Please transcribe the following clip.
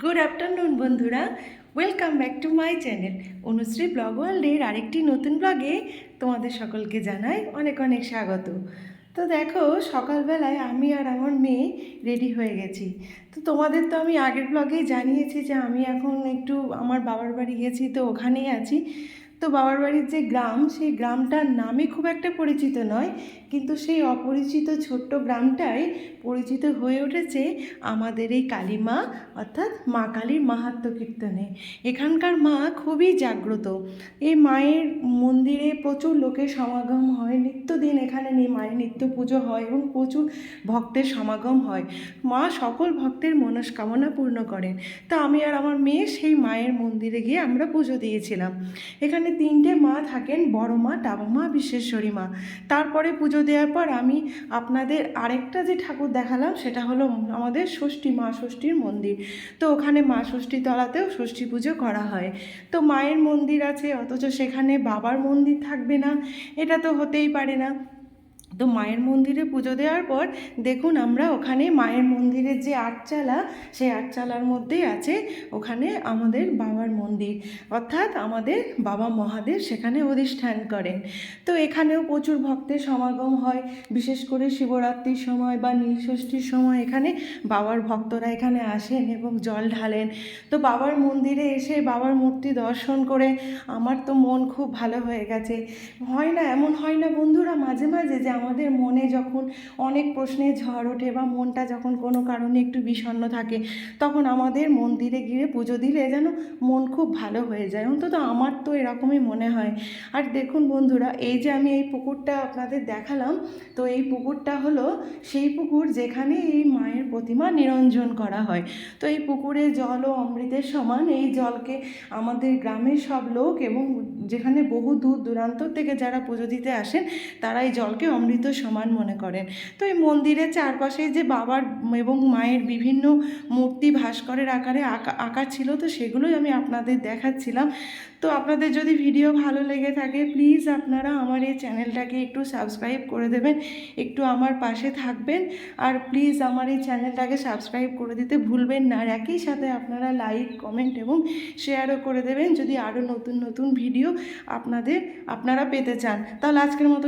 Good afternoon বন্ধুরা। Welcome back to my channel Anushree blog ওয়ার্ল্ডের আরেকটি নতুন ব্লগে তোমাদের সকলকে জানাই অনেক অনেক স্বাগত। তো দেখো, সকালবেলায় আমি আর আমার মেয়ে রেডি হয়ে গেছি। তো তোমাদের তো আমি আগের ব্লগেই জানিয়েছি যে আমি এখন একটু আমার বাবার বাড়ি গেছি, তো ওখানেই আছি। তো বাবার বাড়ির যে গ্রাম, সেই গ্রামটার নামে খুব একটা পরিচিত নয়। কিন্তু সেই অপরিচিত ছোট্ট গ্রামটাই পরিচিত হয়ে উঠেছে আমাদের এই কালী মা অর্থাৎ মা কালীর মাহাত্ম্য কীর্তনে। এখানকার মা খুবই জাগ্রত। এই মায়ের মন্দিরে প্রচুর লোকের সমাগম হয়, নিত্যদিন এখানে নিয়ে মায়ের নিত্য পুজো হয় এবং প্রচুর ভক্তের সমাগম হয়। মা সকল ভক্তের মনস্কামনা পূর্ণ করেন। তা আমি আর আমার মেয়ে সেই মায়ের মন্দিরে গিয়ে আমরা পুজো দিয়েছিলাম। এখানে তিনটে মা থাকেন, বড় মা, টাবা মা, বিশ্বেশ্বরী মা। তারপরে পুজো দেওয়ার পর আমি আপনাদের আরেকটা যে ঠাকুর দেখালাম, সেটা হলো আমাদের ষষ্ঠী মা ষষ্ঠীর মন্দির। তো ওখানে মা ষষ্ঠী তলাতেও ষষ্ঠী পুজো করা হয়। তো মায়ের মন্দির আছে, অথচ সেখানে বাবার মন্দির থাকবে না, এটা তো হতেই পারে না। তো মায়ের মন্দিরে পুজো দেওয়ার পর দেখুন আমরা ওখানে মায়ের মন্দিরের যে আটচালা, সেই আটচালার মধ্যেই আছে ওখানে আমাদের বাবার মন্দির। অর্থাৎ আমাদের বাবা মহাদেব সেখানে অধিষ্ঠান করেন। তো এখানেও প্রচুর ভক্তের সমাগম হয়। বিশেষ করে শিবরাত্রির সময় বা নীলষষ্ঠীর সময় এখানে বাবার ভক্তরা এখানে আসেন এবং জল ঢালেন। তো বাবার মন্দিরে এসে বাবার মূর্তি দর্শন করে আমার তো মন খুব ভালো হয়ে গেছে। হয় না, এমন হয় না বন্ধুরা, মাঝে মাঝে যে আমাদের মনে যখন অনেক প্রশ্নের ঝড় ওঠে বা মনটা যখন কোনো কারণে একটু বিষণ্ণ থাকে, তখন আমাদের মন্দিরে গিয়ে পুজো দিলে যেন মন খুব ভালো হয়ে যায়। অন্তত আমার তো এরকমই মনে হয়। আর দেখুন বন্ধুরা, এই যে আমি এই পুকুরটা আপনাদের দেখালাম, তো এই পুকুরটা হলো সেই পুকুর যেখানে এই মায়ের প্রতিমা নিরঞ্জন করা হয়। তো এই পুকুরে জল ও অমৃতের সমান, এই জলকে আমাদের গ্রামের সব লোক এবং যেখানে বহু দূর দূরান্ত থেকে যারা পুজো দিতে আসেন তারা এই জলকে অমৃত সমান মনে করেন। তো এই মন্দিরের চারপাশে যে বাবার এবং মায়ের বিভিন্ন মূর্তি ভাস্করের আকারে আঁকা আঁকা ছিল, তো সেগুলোই আমি আপনাদের দেখাচ্ছিলাম। তো আপনাদের যদি ভিডিও ভালো লেগে থাকে প্লিজ আপনারা আমার এই চ্যানেলটাকে একটু সাবস্ক্রাইব করে দেবেন, একটু আমার পাশে থাকবেন। আর প্লিজ আমার এই চ্যানেলটাকে সাবস্ক্রাইব করে দিতে ভুলবেন না। আর একই সাথে আপনারা লাইক কমেন্ট এবং শেয়ারও করে দেবেন। যদি আরও নতুন নতুন ভিডিও আপনাদের আপনারা পেতে চান। তাহলে আজকের মতো